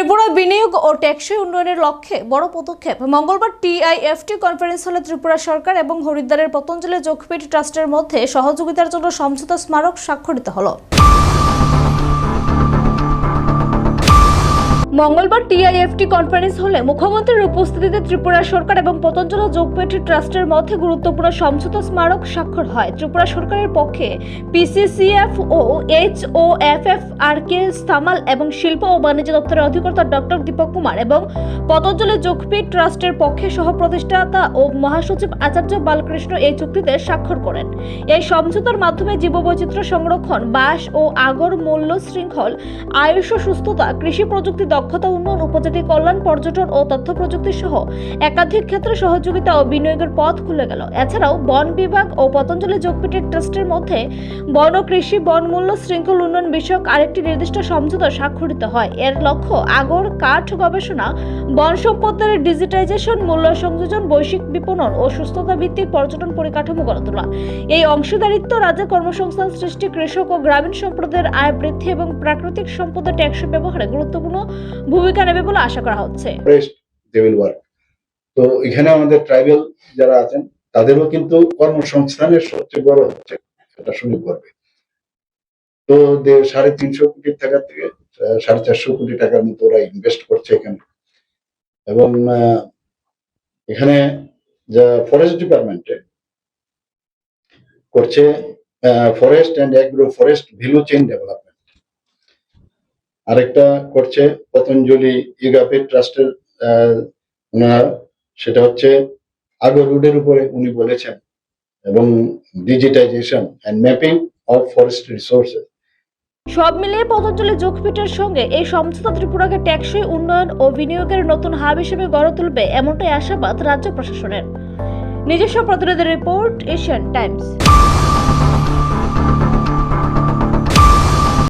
ত্রিপুরা বিনিয়োগ ও টেকসই উন্নয়নের লক্ষ্যে বড় পদক্ষেপ। মঙ্গলবার টিআইএফটি কনফারেন্স হলে ত্রিপুরা সরকার এবং হরিদ্বারের পতঞ্জলি যোগপীঠ ট্রাস্টের মধ্যে সহযোগিতার জন্য সমঝোতা স্মারক স্বাক্ষরিত হলো। মঙ্গলবার টিআইএফটি কনফারেন্স হলে মুখ্যমন্ত্রীর উপস্থিতিতে ত্রিপুরা সরকার এবং পতঞ্জলি যোগপীঠ ট্রাস্টের মধ্যে গুরুত্বপূর্ণ সমঝোতা স্মারক স্বাক্ষর হয়। ত্রিপুরা সরকারের পক্ষে পিসিসিএফ ও এইচ ও এফ এফ আর কে সামাল এবং শিল্প ও বাণিজ্য দপ্তরের অধিকর্তা ডক্টর দীপক কুমার এবং পতঞ্জলি যোগপীঠ ট্রাস্টের পক্ষে সহপ্রতিষ্ঠাতা ও মহাসচিব আচার্য বালকৃষ্ণ এই চুক্তিতে স্বাক্ষর করেন। এই সমঝোতার মাধ্যমে জীববৈচিত্র্য সংরক্ষণ, বাস ও আগর মূল্য শৃঙ্খল, আয়ুষ সুস্থতা, কৃষি প্রযুক্তি দক্ষতা উন্নয়ন, উপজাতি কল্যাণ, পর্যটন ও তথ্য প্রযুক্তি সহ একাধিক ক্ষেত্রে সহযোগিতা ও বিনিয়োগের পথ খুলে গেল। এছাড়াও বন বিভাগ ও পতঞ্জলি যোগপীঠের ট্রাস্টের মধ্যে বন ও কৃষি বন মূল্য শৃঙ্খল উন্নয়ন বিষয়ক আরেকটি নির্দিষ্ট সমঝোতা স্বাক্ষরিত হয়। এর লক্ষ্য আগর কাঠ গবেষণা, বন সম্পদের ডিজিটাইজেশন, মূল্য সংযোজন, বৈশ্বিক বিপণন ও সুস্থতা ভিত্তিক পর্যটন পরিকাঠামো গড়ে তোলা। এই অংশীদারিত্ব রাজ্যে কর্মসংস্থান সৃষ্টি, কৃষক ও গ্রামীণ সম্প্রদায়ের আয় বৃদ্ধি এবং প্রাকৃতিক সম্পদের টেকসই ব্যবহারে গুরুত্বপূর্ণ ভূমিকা নেবে বলে আশা করা হচ্ছে। তো এখানে আমাদের ট্রাইবেল যারা আছেন, তাদেরও কিন্তু কর্মসংস্থানের সবচেয়ে বড় হচ্ছে একটা সুযোগ করবে। তো সাড়ে তিনশো কোটি টাকা থেকে সাড়ে চারশো কোটি টাকার মতো ওরা ইনভেস্ট করছে এখানে। এবং এখানে যা ফরেস্ট ডিপার্টমেন্টে করছে forest and agro forest value chain development আরেকটা করছে পতঞ্জলি ইগাপে ট্রাস্টের ওনার, সেটা হচ্ছে আগর রুডের উপরে উনি বলেছেন, এবং digitization and mapping of forest resources সব মিলিয়ে পতঞ্জলি যোগপীঠের সঙ্গে এই সমঝোতা ত্রিপুরাকে ট্যাক্সই উন্নয়ন ও বিনিয়োগের নতুন হাব হিসেবে গড়ে তুলবে এমনটাই আশাবাদ রাজ্য প্রশাসনের। নিজস্ব প্রতিনিধি রিপোর্ট, এশিয়ান টাইমস।